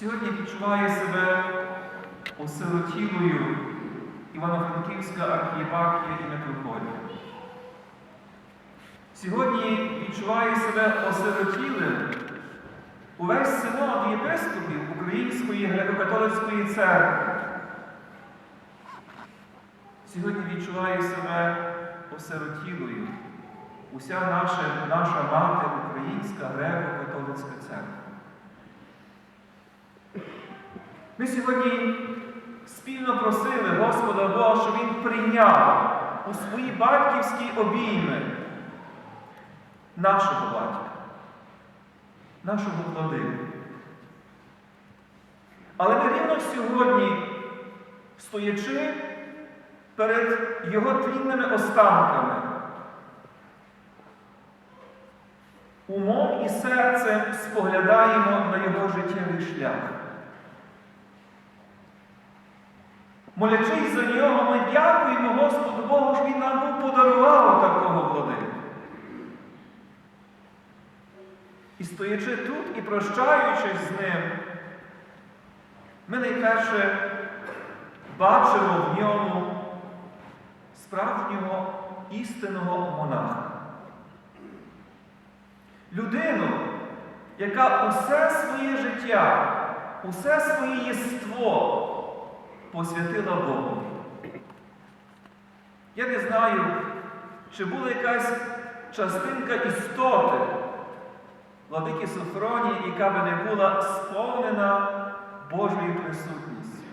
сьогодні відчуває себе осиротілою Івано-Франківська архієпархія і митрополія. Сьогодні відчуває себе осиротілим увесь синод єпископів Української греко-католицької церкви. Сьогодні відчуває себе осиротілою уся наша, наша мати Українська греко-католицька церква. Ми сьогодні спільно просили Господа Бога, щоб Він прийняв у свої батьківські обійми нашого батька, нашого владику. Але ми рівно сьогодні, стоячи перед його тлінними останками, умом і серцем споглядаємо на його життєвий шлях. Молячись за нього, ми дякуємо Господу Богу, що Він нам був подарував такого владику. І стоячи тут і прощаючись з ним, ми найперше бачимо в ньому справжнього істинного монаха. Людину, яка усе своє життя, усе своє єство посвятила Богу. Я не знаю, чи була якась частинка істоти владики Софронії, яка би не була сповнена Божою присутністю.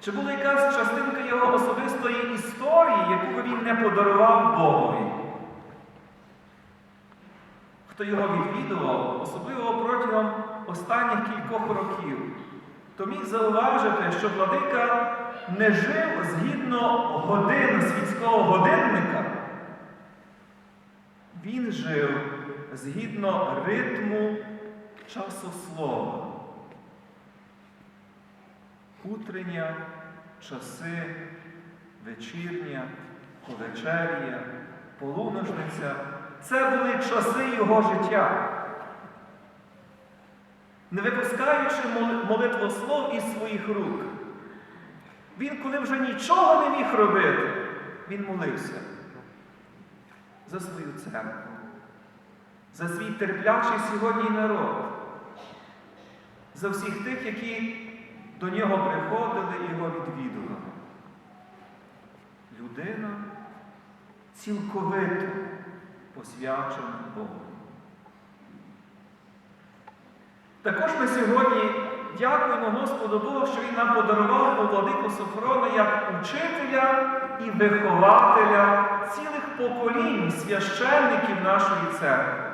Чи була якась частинка його особистої історії, яку він не подарував Богові? Хто його відвідував, особливо протягом останніх кількох років, то міг зауважити, що владика не жив згідно годин світського годинника. Він жив згідно ритму часослова. Утрення, часи, вечірня, повечеря, полуношниця це були часи його життя. Не випускаючи молитвослов із своїх рук, він, коли вже нічого не міг робити, він молився за свою церкву, за свій терплячий сьогодні народ, за всіх тих, які до нього приходили і його відвідували. Людина цілковито посвячена Богу. Також ми сьогодні дякуємо Господу Богу, що Він нам подарував владику Софрона як учителя і вихователя цілих поколінь священників нашої церкви.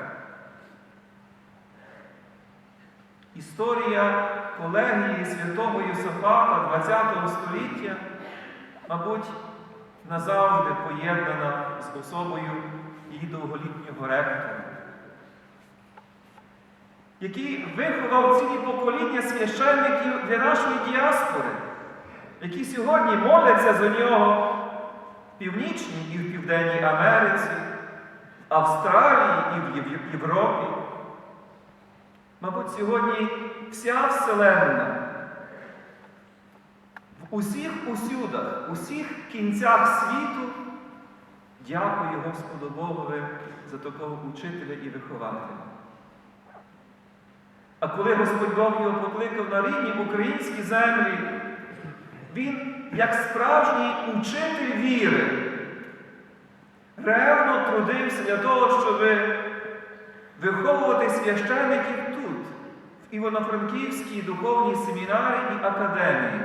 Історія колегії святого Йосифата ХХ століття, мабуть, назавжди поєднана з особою її довголітнього ректора, який виховав цілі покоління священників для нашої діаспори, які сьогодні моляться за нього в Північній і в Південній Америці, в Австралії і в Європі. Мабуть, сьогодні вся Вселенна в усіх усюдах, усіх кінцях світу дякує Господу Богові за такого учителя і вихователя. А коли Господь Бог його покликав на рідні українські землі, він, як справжній учитель віри, ревно трудився для того, щоб виховувати священників тут, в Івано-Франківській духовній семінарі і академії.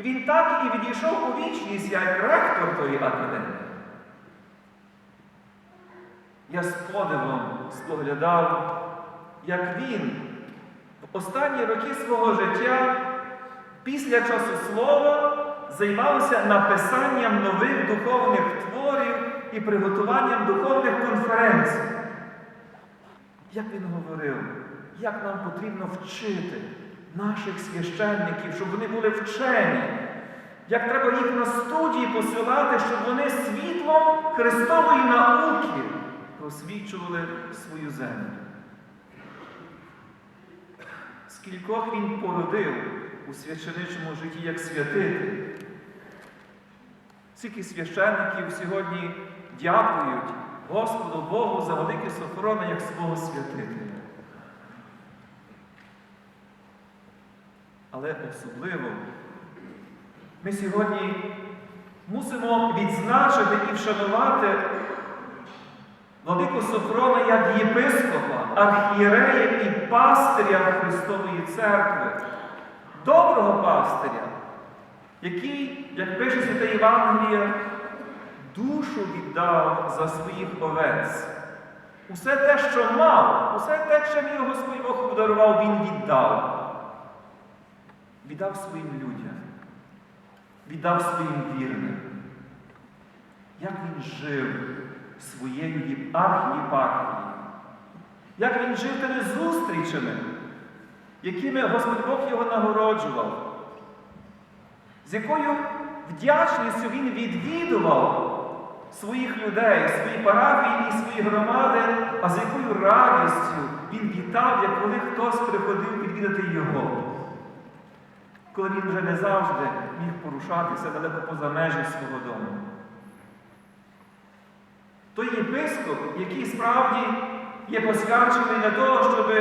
Він так і відійшов у вічність як ректор тої академії. Я з подивом споглядав, як він останні роки свого життя після часу слова займався написанням нових духовних творів і приготуванням духовних конференцій. Як він говорив, як нам потрібно вчити наших священників, щоб вони були вчені, як треба їх на студії посилати, щоб вони світлом Христової науки просвічували свою землю. Скількох він породив у священичному житті як святитель. Скільки священників сьогодні дякують Господу Богу за велике Софрона як свого святителя. Але особливо ми сьогодні мусимо відзначити і вшанувати Владику Софрона як єпископа, архієрея і пастиря Христової Церкви, доброго пастиря, який, як пише Святе Євангеліє, душу віддав за своїх овець. Усе те, що мав, усе те, чим його Господь Бог подарував, він віддав. Віддав своїм людям, віддав своїм вірним. Як він жив своєю єп- архієпархією, як він жив тими зустрічами, якими Господь Бог його нагороджував, з якою вдячністю він відвідував своїх людей, свої парафії і свої громади, а з якою радістю він вітав, як коли хтось приходив відвідати його. Коли він вже не завжди міг порушатися далеко поза межі свого дому. Той єпископ, який справді є посвячений для того, щоб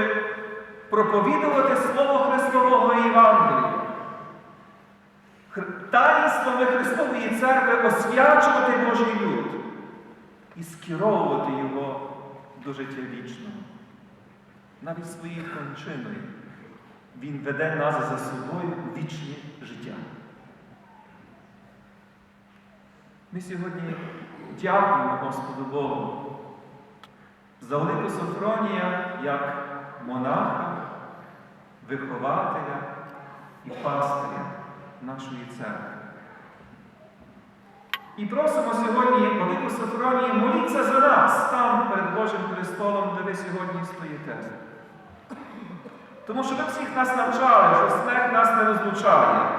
проповідувати Слово Христового Євангелія, таїнствами Христової церкви освячувати Божий люд і скеровувати його до життя вічного. Навіть своєю кончиною Він веде нас за собою вічне життя. Ми сьогодні дякуємо Господу Богу за велику Софронія як монаха, вихователя і пастиря нашої церкви. І просимо сьогодні велику Софронію, моліться за нас там перед Божим престолом, де ви сьогодні стоїте. Тому що ви всіх нас навчали, що смерть нас не розлучає.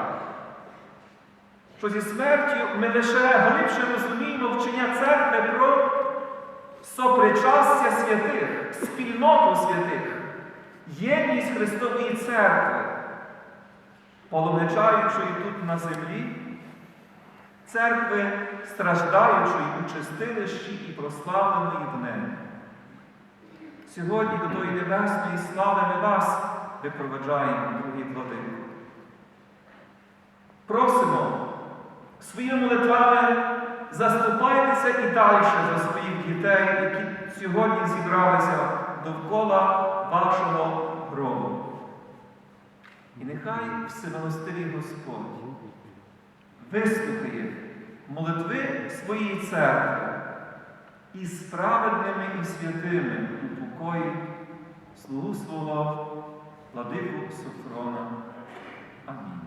Що зі смертю ми лише глибше розуміємо вчення церкви про сопричастя святих, спільноту святих, єдність Христової церкви, полоничаючої тут на землі, церкви страждаючої у чистилищі і прославленої в небі. Сьогодні до тої небесної слави ми вас випроваджаємо, дорогі владико. Просимо своїми молитвами заступайтеся і далі за своїх дітей, які сьогодні зібралися довкола вашого гробу. І нехай всемилостивий Господь вислухає молитви своєї церкви і справедними і святими упокоїть слугу свого владику Софрона. Амінь.